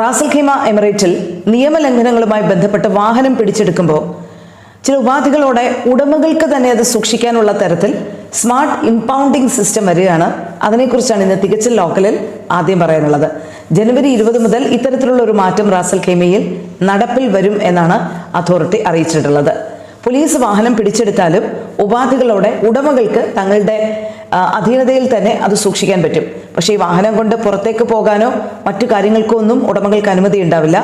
Ras al ഖീമ എമിറേറ്റിൽ നിയമലംഘനങ്ങളുമായി ബന്ധപ്പെട്ട് വാഹനം പിടിച്ചെടുക്കുമ്പോൾ ചില ഉപാധികളോടെ ഉടമകൾക്ക് തന്നെ അത് സൂക്ഷിക്കാനുള്ള തരത്തിൽ സ്മാർട്ട് ഇമ്പൗണ്ടിംഗ് സിസ്റ്റം വരികയാണ്. അതിനെക്കുറിച്ചാണ് ഇന്ന് തികച്ച ലോക്കലിൽ ആദ്യം പറയാനുള്ളത്. ജനുവരി ഇരുപത് മുതൽ ഇത്തരത്തിലുള്ള ഒരു മാറ്റം റാസൽ ഖേമയിൽ നടപ്പിൽ വരും എന്നാണ് അതോറിറ്റി അറിയിച്ചിട്ടുള്ളത്. പോലീസ് വാഹനം പിടിച്ചെടുത്താലും ഉപാധികളോടെ ഉടമകൾക്ക് തങ്ങളുടെ അധീനതയിൽ തന്നെ അത് സൂക്ഷിക്കാൻ പറ്റും. പക്ഷേ ഈ വാഹനം കൊണ്ട് പുറത്തേക്ക് പോകാനോ മറ്റു കാര്യങ്ങൾക്കോ ഒന്നും ഉടമകൾക്ക് അനുമതി ഉണ്ടാവില്ല.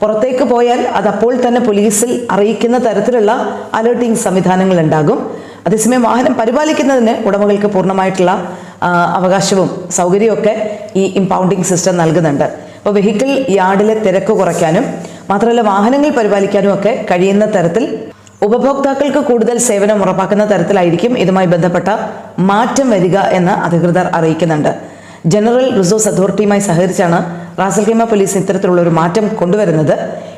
പുറത്തേക്ക് പോയാൽ അത് അപ്പോൾ തന്നെ പോലീസിൽ അറിയിക്കുന്ന തരത്തിലുള്ള അലേർട്ടിംഗ് സംവിധാനങ്ങൾ ഉണ്ടാകും. അതേസമയം വാഹനം പരിപാലിക്കുന്നതിന് ഉടമകൾക്ക് പൂർണമായിട്ടുള്ള അവകാശവും സൗകര്യമൊക്കെ ഈ ഇമ്പൗണ്ടിംഗ് സിസ്റ്റം നൽകുന്നുണ്ട്. അപ്പോൾ വെഹിക്കിൾ യാർഡിലെ തിരക്ക് കുറയ്ക്കാനും മാത്രമല്ല വാഹനങ്ങൾ പരിപാലിക്കാനും ഒക്കെ കഴിയുന്ന തരത്തിൽ ഉപഭോക്താക്കൾക്ക് കൂടുതൽ സേവനം ഉറപ്പാക്കുന്ന തരത്തിലായിരിക്കും ഇതുമായി ബന്ധപ്പെട്ട മാറ്റം വരിക എന്ന് അധികൃതർ അറിയിക്കുന്നുണ്ട്. ജനറൽ റിസോഴ്സ് അതോറിറ്റിയുമായി സഹകരിച്ചാണ് റാസൽ ഖൈമ പോലീസ് ഇത്തരത്തിലുള്ള ഒരു മാറ്റം കൊണ്ടുവരുന്നത്.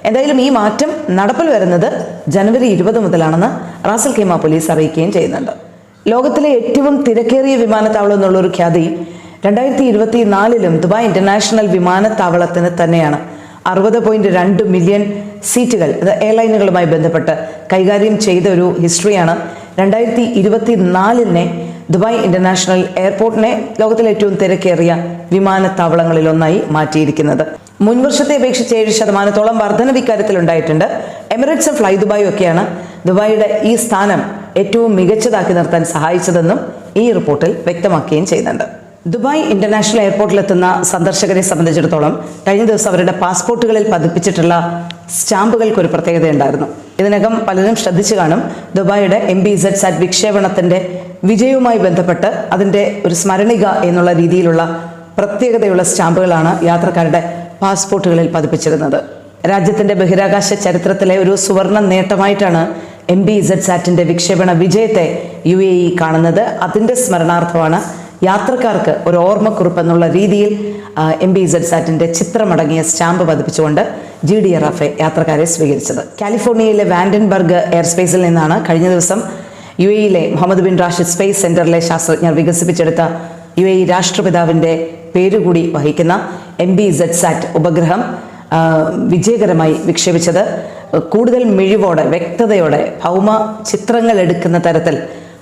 എന്തായാലും ഈ മാറ്റം നടപ്പിൽ വരുന്നത് ജനുവരി ഇരുപത് മുതലാണെന്ന് റാസൽ ഖൈമ പോലീസ് അറിയിക്കുകയും ചെയ്യുന്നുണ്ട്. ലോകത്തിലെ ഏറ്റവും തിരക്കേറിയ വിമാനത്താവളം എന്നുള്ള ഒരു ഖ്യാതി രണ്ടായിരത്തി ഇരുപത്തി നാലിലും ദുബായ് ഇന്റർനാഷണൽ വിമാനത്താവളത്തിന് തന്നെയാണ്. അറുപത് പോയിന്റ് രണ്ട് മില്യൺ സീറ്റുകൾ അത് എയർലൈനുകളുമായി ബന്ധപ്പെട്ട് കൈകാര്യം ചെയ്ത ഒരു ഹിസ്റ്ററിയാണ് രണ്ടായിരത്തി ഇരുപത്തി നാലിനെ ദുബായ് ഇന്റർനാഷണൽ എയർപോർട്ടിനെ ലോകത്തിലെ ഏറ്റവും തിരക്കേറിയ വിമാനത്താവളങ്ങളിൽ ഒന്നായി മാറ്റിയിരിക്കുന്നത് മുൻവർഷത്തെ അപേക്ഷിച്ച് ഏഴ് ശതമാനത്തോളം വർധന ഇക്കാര്യത്തിൽ ഉണ്ടായിട്ടുണ്ട് എമിറേറ്റ്സ് ഫ്ലൈ ദുബായും ഒക്കെയാണ് ദുബായിയുടെ ഈ സ്ഥാനം ഏറ്റവും മികച്ചതാക്കി നിർത്താൻ സഹായിച്ചതെന്നും ഈ റിപ്പോർട്ടിൽ വ്യക്തമാക്കുകയും ചെയ്യുന്നുണ്ട്. ദുബായ് ഇന്റർനാഷണൽ എയർപോർട്ടിലെത്തുന്ന സന്ദർശകരെ സംബന്ധിച്ചിടത്തോളം കഴിഞ്ഞ ദിവസം അവരുടെ പാസ്പോർട്ടുകളിൽ പതിപ്പിച്ചിട്ടുള്ള സ്റ്റാമ്പുകൾക്ക് ഒരു പ്രത്യേകതയുണ്ടായിരുന്നു. ഇതിനകം പലരും ശ്രദ്ധിച്ചു കാണും ദുബായിയുടെ എം ബി സെഡ് സാറ്റ് വിക്ഷേപണത്തിന്റെ വിജയവുമായി ബന്ധപ്പെട്ട് അതിന്റെ ഒരു സ്മരണിക എന്നുള്ള രീതിയിലുള്ള പ്രത്യേകതയുള്ള സ്റ്റാമ്പുകളാണ് യാത്രക്കാരുടെ പാസ്പോർട്ടുകളിൽ പതിപ്പിച്ചിരുന്നത്. രാജ്യത്തിന്റെ ബഹിരാകാശ ചരിത്രത്തിലെ ഒരു സുവർണ നേട്ടമായിട്ടാണ് എം ബി ഇസഡ് സാറ്റിന്റെ വിക്ഷേപണ വിജയത്തെ യു എ ഇ കാണുന്നത്. അതിന്റെ സ്മരണാർത്ഥമാണ് യാത്രക്കാർക്ക് ഒരു ഓർമ്മക്കുറിപ്പ് എന്നുള്ള രീതിയിൽ എം ബി ഇസഡ് സാറ്റിന്റെ ചിത്രമടങ്ങിയ സ്റ്റാമ്പ് പതിപ്പിച്ചുകൊണ്ട് ജി ഡി ആർ എഫ് യാത്രക്കാരെ സ്വീകരിച്ചത്. കാലിഫോർണിയയിലെ വാൻഡൻബർഗ് എയർസ്പേസിൽ നിന്നാണ് കഴിഞ്ഞ ദിവസം യു എയിലെ മുഹമ്മദ് ബിൻ റാഷിദ് സ്പേസ് സെന്ററിലെ ശാസ്ത്രജ്ഞർ വികസിപ്പിച്ചെടുത്ത യു എ രാഷ്ട്രപിതാവിന്റെ പേരുകൂടി വഹിക്കുന്ന എം ബി ഇസഡ് സാറ്റ് ഉപഗ്രഹം വിജയകരമായി വിക്ഷേപിച്ചത്. കൂടുതൽ മിഴിവോടെ വ്യക്തതയോടെ ഭൗമ ചിത്രങ്ങൾ എടുക്കുന്ന തരത്തിൽ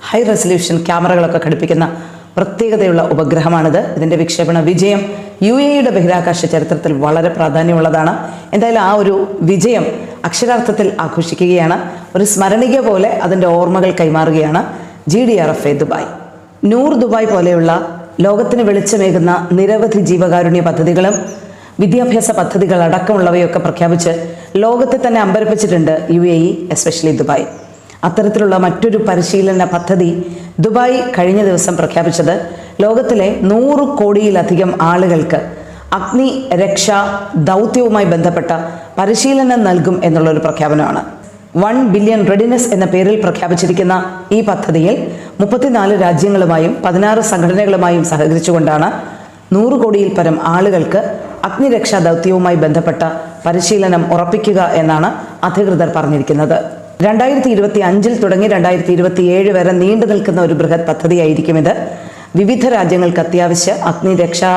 ഹൈ റെസൊല്യൂഷൻ ക്യാമറകളൊക്കെ ഘടിപ്പിക്കുന്ന പ്രത്യേകതയുള്ള ഉപഗ്രഹമാണിത്. ഇതിന്റെ വിക്ഷേപണ വിജയം യു എയുടെ ബഹിരാകാശ ചരിത്രത്തിൽ വളരെ പ്രാധാന്യമുള്ളതാണ്. എന്തായാലും ആ ഒരു വിജയം അക്ഷരാർത്ഥത്തിൽ ആഘോഷിക്കുകയാണ്. ഒരു സ്മരണിക പോലെ അതിന്റെ ഓർമ്മകൾ കൈമാറുകയാണ് G D R F A Dubai. Noor Dubai പോലെയുള്ള ലോകത്തിന് വെളിച്ചമേകുന്ന നിരവധി ജീവകാരുണ്യ പദ്ധതികളും വിദ്യാഭ്യാസ പദ്ധതികൾ അടക്കമുള്ളവയൊക്കെ പ്രഖ്യാപിച്ച് ലോകത്തെ തന്നെ അമ്പരപ്പിച്ചിട്ടുണ്ട് U A E especially Dubai. അത്തരത്തിലുള്ള മറ്റൊരു പരിശീലന പദ്ധതി ദുബായ് കഴിഞ്ഞ ദിവസം പ്രഖ്യാപിച്ചത് ലോകത്തിലെ നൂറ് കോടിയിലധികം ആളുകൾക്ക് അഗ്നി രക്ഷാ ദൗത്യവുമായി ബന്ധപ്പെട്ട പരിശീലനം നൽകും എന്നുള്ളൊരു പ്രഖ്യാപനമാണ്. വൺ ബില്യൺ റെഡിനെസ് എന്ന പേരിൽ പ്രഖ്യാപിച്ചിരിക്കുന്ന ഈ പദ്ധതിയിൽ മുപ്പത്തിനാല് രാജ്യങ്ങളുമായും പതിനാറ് സംഘടനകളുമായും സഹകരിച്ചുകൊണ്ടാണ് നൂറ് കോടിയിൽ പരം ആളുകൾക്ക് അഗ്നിരക്ഷാ ദൗത്യവുമായി ബന്ധപ്പെട്ട പരിശീലനം ഉറപ്പിക്കുക എന്നാണ് അധികൃതർ പറഞ്ഞിരിക്കുന്നത്. രണ്ടായിരത്തി ഇരുപത്തി അഞ്ചിൽ തുടങ്ങി രണ്ടായിരത്തി ഇരുപത്തി ഏഴ് വരെ നീണ്ടു നിൽക്കുന്ന ഒരു ബൃഹത് പദ്ധതിയായിരിക്കും ഇത്. വിവിധ രാജ്യങ്ങൾക്ക് അത്യാവശ്യ അഗ്നിരക്ഷാ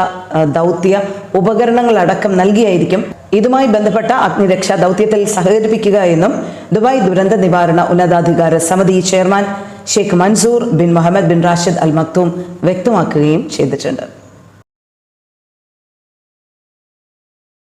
ദൗത്യ ഉപകരണങ്ങൾ അടക്കം നൽകിയായിരിക്കും. ഇതുമായി ബന്ധപ്പെട്ട അഗ്നിരക്ഷാ ദൗത്യത്തിൽ സഹകരിപ്പിക്കുക എന്നും ദുബായ് ദുരന്ത നിവാരണ ഉന്നതാധികാര സമിതി chairman Sheikh Mansoor bin Mohammed bin Rashid Al Maktoum വ്യക്തമാക്കുകയും ചെയ്തിട്ടുണ്ട്.